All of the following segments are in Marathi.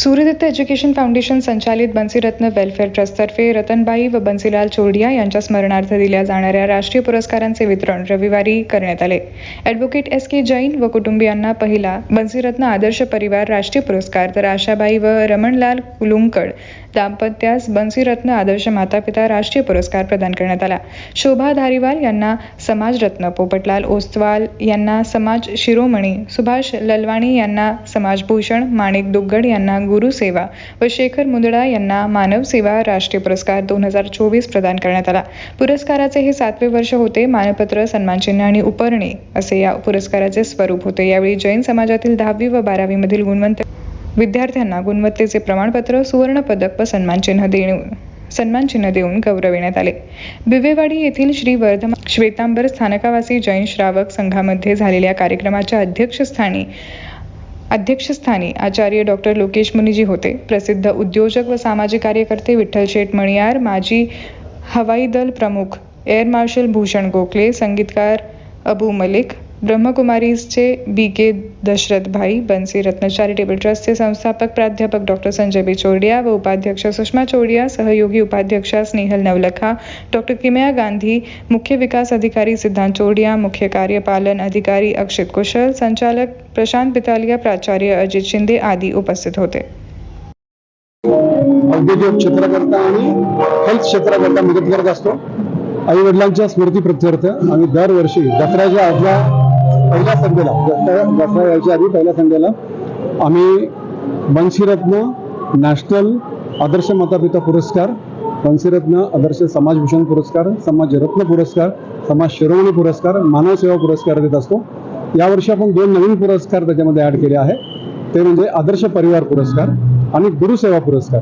सूर्यदत्त एज्युकेशन फाउंडेशन संचालित बन्सीरत्न वेलफेअर ट्रस्टतर्फे रतनबाई व बन्सीलाल चोरडिया यांच्या स्मरणार्थ दिल्या जाणाऱ्या राष्ट्रीय पुरस्कारांचे वितरण रविवारी करण्यात आले. ॲडव्होकेट एस के जैन व कुटुंबियांना पहिला बन्सीरत्न आदर्श परिवार राष्ट्रीय पुरस्कार तर आशाबाई व रमणलाल कुलुंकड दाम्पत्यास बन्सीरत्न आदर्श मातापिता राष्ट्रीय पुरस्कार प्रदान करण्यात आला. शोभा धारीवाल यांना समाजरत्न पोपटलाल ओस्तवाल यांना समाज शिरोमणी सुभाष ललवाणी यांना समाजभूषण माणिक दुग्गड यांना गुरुसेवा व शेखर मुंदडा यांना मानव सेवा राष्ट्रीय पुरस्कार दोन हजार चोवीस प्रदान करण्यात आला. पुरस्काराचे हे सातवे वर्ष होते मानपत्र सन्मानचिन्ह आणि उपरणे असे या पुरस्काराचे स्वरूप होते. यावेळी जैन समाजातील दहावी व बारावीमधील गुणवंत विद्यार्थ्यांना गुणवत्तेचे प्रमाणपत्र सुवर्णपदक व सन्मानचिन्ह देऊन सन्मानचिन्ह देऊन गौरविण्यात आले. बिवेवाडी येथील श्री वर्धमान श्वेतांबर स्थानकावासी जैन श्रावक संघामध्ये झालेल्या कार्यक्रमाच्या अध्यक्षस्थानी अध्यक्षस्थानी आचार्य डॉक्टर लोकेश मुनिजी होते. प्रसिद्ध उद्योजक व सामाजिक कार्यकर्ते विठ्ठल शेठ मणियार माजी हवाई दल प्रमुख एअर मार्शल भूषण गोखले संगीतकार अबू मलिक ब्रह्मकुमारीजचे बी के दशरथभाई बन्सी रत्न चॅरिटेबल ट्रस्टचे संस्थापक प्राध्यापक डॉक्टर संजय बी चोरडिया व उपाध्यक्ष सुषमा चोरडिया, सहयोगी उपाध्यक्षा स्नेहल नवलखा डॉक्टर किमया गांधी, मुख्य विकास अधिकारी सिद्धांत चोरडिया, मुख्य कार्यपालन अधिकारी अक्षित कुशल, संचालक प्रशांत पितालिया प्राचार्य अजित शिंदे आदी उपस्थित होते। आई वडिलांच्या स्मृती प्रत्यर्थ आम्ही दरवर्षी दसऱ्याच्या आदल्या पहिल्या संडेला दसरा यायच्या आधी पहिल्या संडेला आम्ही बंशीरत्न नॅशनल आदर्श मातापिता पुरस्कार बंशीरत्न आदर्श समाजभूषण पुरस्कार समाजरत्न पुरस्कार समाज शिरोमणी पुरस्कार मानव सेवा पुरस्कार देत असतो. यावर्षी आपण दोन नवीन पुरस्कार त्याच्यामध्ये ऍड केले आहे ते म्हणजे आदर्श परिवार पुरस्कार आणि गुरुसेवा पुरस्कार.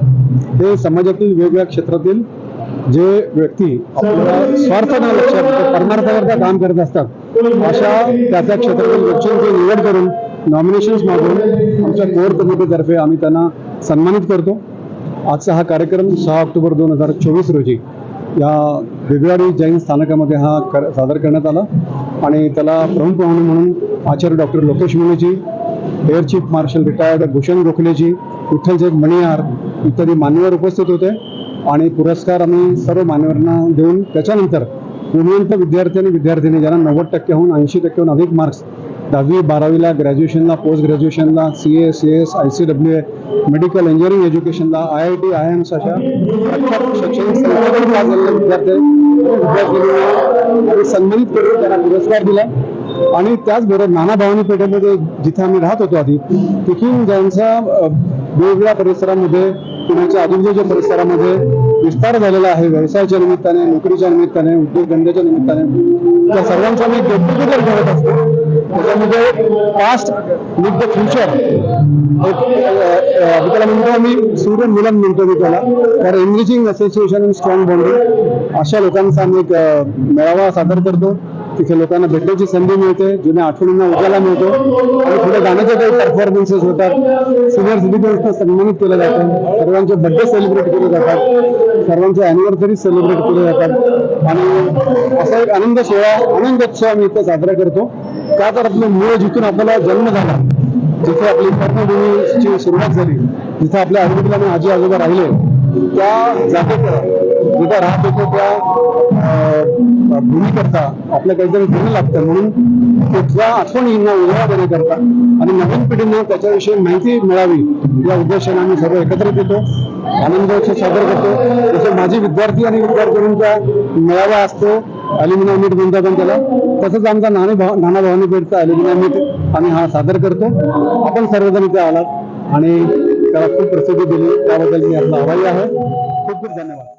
हे समाजातील वेगवेगळ्या क्षेत्रातील जे व्यक्ती स्वार्थ लक्षात म्हणजे परमार्थाकरता काम करत असतात अशा त्या त्या क्षेत्रातील व्यक्तींची निवड करून नॉमिनेशन्स मागून आमच्या कोर कमिटीतर्फे आम्ही त्यांना सन्मानित करतो. आजचा हा कार्यक्रम सहा ऑक्टोबर दोन हजार चोवीस रोजी या वेगवेगळ्या जैन स्थानकामध्ये हा कर सादर करण्यात आला आणि त्याला प्रमुख पाहुणे म्हणून आचार्य doctor Lokesh मुनीजी air chief marshal retired Bhushan गोखलेजी विठ्ठलजेठ मणियार इत्यादी मान्यवर उपस्थित होते. आणि पुरस्कार आम्ही सर्व मान्यवरांना देऊन त्याच्यानंतर गुणवंत विद्यार्थी आणि विद्यार्थिनी ज्यांना नव्वद टक्क्याहून ऐंशी टक्क्याहून अधिक मार्क्स दहावी बारावीला ग्रॅज्युएशनला post ग्रॅज्युएशनला C A C S I C W A medical engineering एज्युकेशनला I I T I AIIMS अशा शैक्षणिक संस्थेतून पास झालेल्या विद्यार्थी सन्मानित करून त्यांना पुरस्कार दिला. आणि त्याचबरोबर नाना भवानी पेठेमध्ये जिथे आम्ही राहत होतो आधी तिथून ज्यांचा वेगवेगळ्या परिसरामध्ये पुण्याच्या आजूबाजूच्या परिसरामध्ये विस्तार झालेला आहे. व्यवसायाच्या निमित्ताने नोकरीच्या निमित्ताने उद्योगधंद्याच्या निमित्ताने. त्या सर्वांचा मी गेट टुगेदर करत असतो. त्याच्यामध्ये पास्ट विथ द फ्युचर त्याला म्हणतो आम्ही सूर्य मिलन म्हणतो मी त्याला. तर engaging association and strong bonding अशा लोकांचा आम्ही एक मेळावा सादर करतो. तिथे लोकांना भेटण्याची संधी मिळते जुन्या आठवणींना उजाला मिळतो आणि पुढे गाण्याचे काही परफॉर्मन्सेस होतात. सिनियर सिटीजन्सना सन्मानित केलं जातं. सर्वांचे बड्डे सेलिब्रेट केले जातात. सर्वांचे अॅनिव्हर्सरी सेलिब्रेट केले जातात. आणि असा एक आनंद सोहळा आनंदोत्सव आम्ही इथं साजरा करतो. त्या तर आपलं मूळ जिथून आपल्याला जन्म झाला जिथे आपली कर्मभूमीची सुरुवात झाली जिथे आपल्या आजूबाजूला आणि आजी आजोबा राहिले त्या जागेत जिथं राहत होतो त्या अं, भूमीकरता आपल्या काहीतरी देणं लागतं म्हणून तिथल्या आठवणींना उजाळा देण्याकरता आणि नवीन पिढींना त्याच्याविषयी माहिती मिळावी या उद्देशाने आम्ही सर्व एकत्रित येतो आनंदोत्सव सादर करतो. जसे माझे विद्यार्थी आणि विद्यार्थ्यांचा मेळावा असतो अल्युमिनियम मीट म्हणतात आपण त्याला तसंच आमचा नाणे भाव नाना भावानी पेठचा अल्युमिनियम मीट आम्ही हा सादर करतो. आपण सर्वजण इथे आलात आणि त्याला खूप प्रसिद्धी दिली. त्याबद्दल मी आपला आभारी आहे. खूप खूप धन्यवाद.